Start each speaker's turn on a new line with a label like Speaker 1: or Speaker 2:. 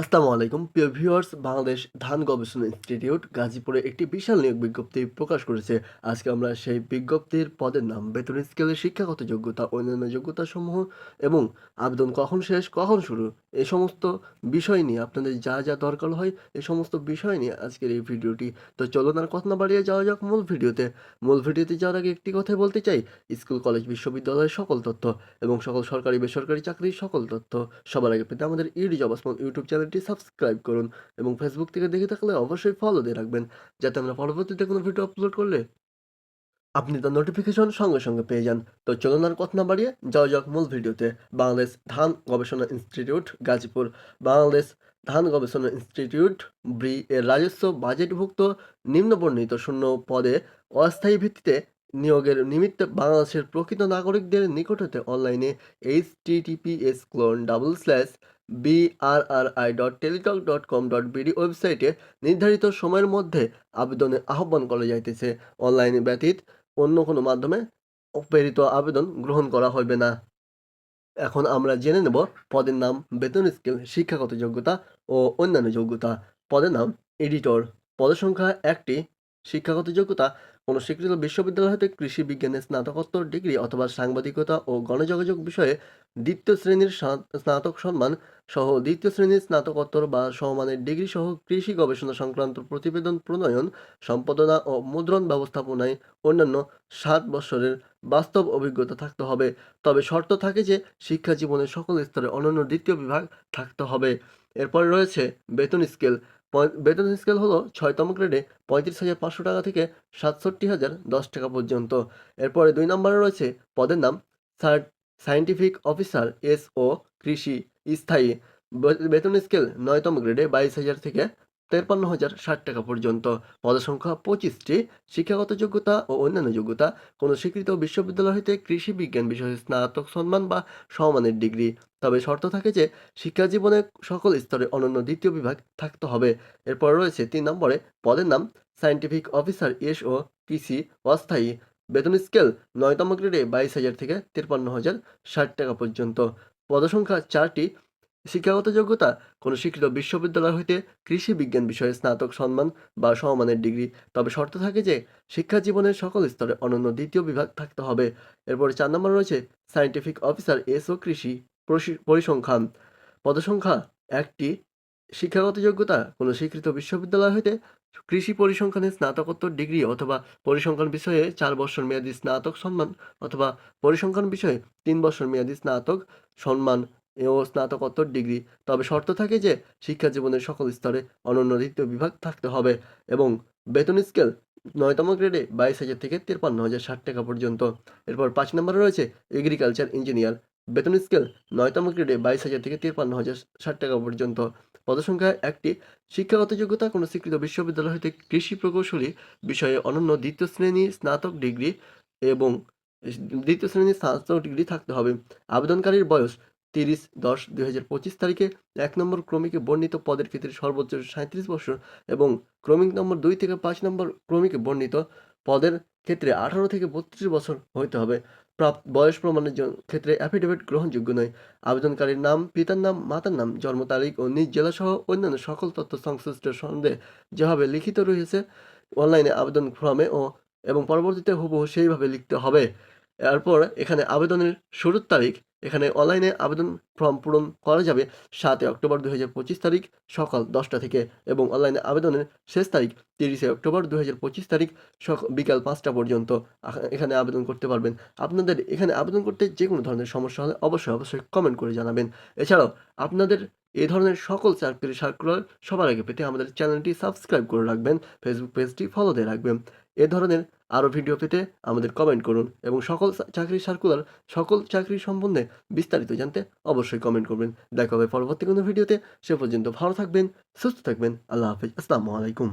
Speaker 1: আসসালামু আলাইকুম। প্রিয় ভিউয়ার্স, বাংলাদেশ ধান গবেষণা ইনস্টিটিউট গাজীপুরে একটি বিশাল নিয়োগ বিজ্ঞপ্তি প্রকাশ করেছে। আজকে আমরা সেই বিজ্ঞপ্তির পদের নাম, বেতন স্কেলের শিক্ষাগত যোগ্যতা, অন্যান্য যোগ্যতা সমূহ এবং আবেদন কখন শেষ, কখন শুরু, এ সমস্ত বিষয় নিয়ে আপনাদের যা যা দরকার হয় এই সমস্ত বিষয় নিয়ে আজকের এই ভিডিওটি। তো চলুন আর কথা না বাড়িয়ে যাওয়া যাক মূল ভিডিওতে। মূল ভিডিওতে যাওয়ার আগে একটি কথাই বলতে চাই, স্কুল, কলেজ, বিশ্ববিদ্যালয়ের সকল তথ্য এবং সকল সরকারি, বেসরকারি চাকরির সকল তথ্য সবার আগে পেতে আমাদের ইডি জব স্মল ইউটিউব চ্যানেলটি সাবস্ক্রাইব করুন এবং ফেসবুক থেকে দেখে থাকলে অবশ্যই ফলো দিয়ে রাখবেন, যাতে আমরা পরবর্তীতে কোনো ভিডিও আপলোড করলে আপনি তার নোটিফিকেশন সঙ্গে সঙ্গে পেয়ে যান। তো চলুন আর কথা না বাড়িয়ে যাওয়া যাক মূল ভিডিওতে বাংলাদেশ ধান গবেষণা ইনস্টিটিউট গাজীপুর। বাংলাদেশ ধান গবেষণা ইনস্টিটিউট ব্রি, এর রাজস্ব বাজেটভুক্ত নিম্নবর্ণিত শূন্য পদে অস্থায়ী ভিত্তিতে নিয়োগের নিমিত্তে বাংলাদেশের প্রকৃত নাগরিকদের নিকট হতে অনলাইনে H TTPS colon double slash BRRI dot Teletalk dot com dot BD ওয়েবসাইটে নির্ধারিত সময়ের মধ্যে আবেদনে আহ্বান করা যাইতেছে। অনলাইনে ব্যতীত অন্য কোনো মাধ্যমে প্রেরিত আবেদন গ্রহণ করা হবে না। এখন আমরা জেনে নেব পদের নাম, বেতন স্কেল, শিক্ষাগত যোগ্যতা ও অন্যান্য যোগ্যতা। পদের নাম, এডিটর। পদের সংখ্যা একটি, শিক্ষাগত যোগ্যতা কোনো স্বীকৃত বিশ্ববিদ্যালয় হতে কৃষি বিজ্ঞানে স্নাতকোত্তর ডিগ্রি অথবা সাংবাদিকতা ও গণযোগাযোগ বিষয়ে দ্বিতীয় শ্রেণির স্নাতক সম্মান সহ দ্বিতীয় শ্রেণির স্নাতকোত্তর বা সমমানের ডিগ্রি সহ কৃষি গবেষণা সংক্রান্ত প্রতিবেদন প্রণয়ন, সম্পাদনা ও মুদ্রণ ব্যবস্থাপনায় অন্যান্য সাত বছরের বাস্তব অভিজ্ঞতা থাকতে হবে। তবে শর্ত থাকে যে শিক্ষা জীবনের সকল স্তরে অনন্য দ্বিতীয় বিভাগ থাকতে হবে। এরপরে রয়েছে বেতন স্কেল। বেতন স্কেল হলো ছয়তম গ্রেডে পঁয়ত্রিশ হাজার পাঁচশো টাকা থেকে সাতষট্টি হাজার দশ টাকা পর্যন্ত। এরপরে দুই নম্বরে রয়েছে পদের নাম সার্ট সায়েন্টিফিক অফিসার, এস ও কৃষি, স্থায়ী। বেতন স্কেল নয়তম গ্রেডে বাইশ হাজার থেকে তেপ্পান্ন হাজার ষাট টাকা পর্যন্ত। পদসংখ্যা পঁচিশটি, শিক্ষাগত যোগ্যতা ও অন্যান্য যোগ্যতা। কোনো স্বীকৃত বিশ্ববিদ্যালয় হইতে কৃষি বিজ্ঞান বিষয়ে স্নাতক সম্মান বা সমমানের ডিগ্রি। তবে শর্ত থাকে যে, শিক্ষা জীবনে সকল স্তরে অনন্য দ্বিতীয় বিভাগ থাকতে হবে। এরপর রয়েছে তিন নম্বরে, পদের নাম সায়েন্টিফিক অফিসার এস ও কৃষি অস্থায়ী। বেতন স্কেল নয়তম গ্রেডে বাইশ হাজার থেকে তিপ্পান্ন হাজার ষাট টাকা পর্যন্ত। পদসংখ্যা চারটি শিক্ষাগত যোগ্যতা, কোনো স্বীকৃত বিশ্ববিদ্যালয় হইতে কৃষি বিজ্ঞান বিষয়ে স্নাতক সম্মান বা সমমানের ডিগ্রি। তবে শর্ত থাকে যে, শিক্ষা জীবনের সকল স্তরে অনন্য দ্বিতীয় বিভাগ থাকতে হবে। এরপরে চার নম্বর রয়েছে সায়েন্টিফিক অফিসার এস ও কৃষি পরিসংখ্যান। পদসংখ্যা একটি। শিক্ষাগত যোগ্যতা, কোনো স্বীকৃত বিশ্ববিদ্যালয় হইতে কৃষি পরিসংখ্যানে স্নাতকোত্তর ডিগ্রি অথবা পরিসংখ্যান বিষয়ে চার বছর মেয়াদী স্নাতক সম্মান অথবা পরিসংখ্যান বিষয়ে তিন বছর মেয়াদী স্নাতক সম্মান। ও স্নাতকোত্তর ডিগ্রি। তবে শর্ত থাকে যে, শিক্ষা জীবনের সকল স্তরে অনন্য দ্বিতীয় বিভাগ থাকতে হবে এবং বেতন স্কেল নয়তম গ্রেডে বাইশ হাজার থেকে তিরপান্ন হাজার ষাট টাকা পর্যন্ত। এরপর পাঁচ নম্বরে রয়েছে এগ্রিকালচার ইঞ্জিনিয়ার বেতন স্কেল নয়তম গ্রেডে বাইশ হাজার থেকে তিপ্পান্ন হাজার ষাট টাকা পর্যন্ত। পদসংখ্যা একটি, শিক্ষাগত যোগ্যতা কোনো স্বীকৃত বিশ্ববিদ্যালয় হতে কৃষি প্রকৌশলী বিষয়ে অনন্য দ্বিতীয় শ্রেণি স্নাতক ডিগ্রি এবং দ্বিতীয় শ্রেণির স্নাতক ডিগ্রি থাকতে হবে। আবেদনকারীর বয়স তিরিশ দশ দুই হাজার পঁচিশ তারিখে এক নম্বর ক্রমিকে বর্ণিত পদের ক্ষেত্রে সর্বোচ্চ সাঁত্রিশ বছর এবং ক্রমিক নম্বর দুই থেকে পাঁচ নম্বর ক্রমিকে বর্ণিত পদের ক্ষেত্রে আঠারো থেকে বত্রিশ বছর হইতে হবে। প্রাপ্ত বয়স প্রমাণের ক্ষেত্রে অ্যাফিডেভিট গ্রহণযোগ্য নয়। আবেদনকারীর নাম, পিতার নাম, মাতার নাম, জন্ম তারিখ ও নিজ জেলা সহ অন্যান্য সকল তথ্য সংশ্লিষ্ট সন্দেহে যেভাবে লিখিত রয়েছে অনলাইনে আবেদন ফর্মে ও, এবং পরবর্তীতে হুবহু সেইভাবে লিখতে হবে। এরপর এখানে আবেদনের শুরুর তারিখ এখানে অনলাইনে আবেদন ফর্ম পূরণ করা যাবে সাতই অক্টোবর দুই হাজার পঁচিশ তারিখ সকাল দশটা থেকে এবং অনলাইনে আবেদনের শেষ তারিখ তিরিশে অক্টোবর দুই হাজার পঁচিশ তারিখ বিকাল পাঁচটা পর্যন্ত। এখানে আবেদন করতে পারবেন। আপনাদের এখানে আবেদন করতে যে কোনো ধরনের সমস্যা হলে অবশ্যই অবশ্যই কমেন্ট করে জানাবেন। এছাড়াও, আপনাদের এই ধরনের সকল চাকরির সার্কুলার সবার আগে পেতে আমাদের চ্যানেলটি সাবস্ক্রাইব করে রাখবেন ফেসবুক পেজটি ফলো দিয়ে রাখবেন। এ ধরনের আরও ভিডিও পেতে আমাদের কমেন্ট করুন এবং সকল চাকরি সার্কুলার সকল চাকরি সম্বন্ধে বিস্তারিত জানতে অবশ্যই কমেন্ট করবেন। দেখা হবে পরবর্তী কোনো ভিডিওতে। সে পর্যন্ত ভালো থাকবেন, সুস্থ থাকবেন। আল্লাহ হাফিজ। আসসালামু আলাইকুম।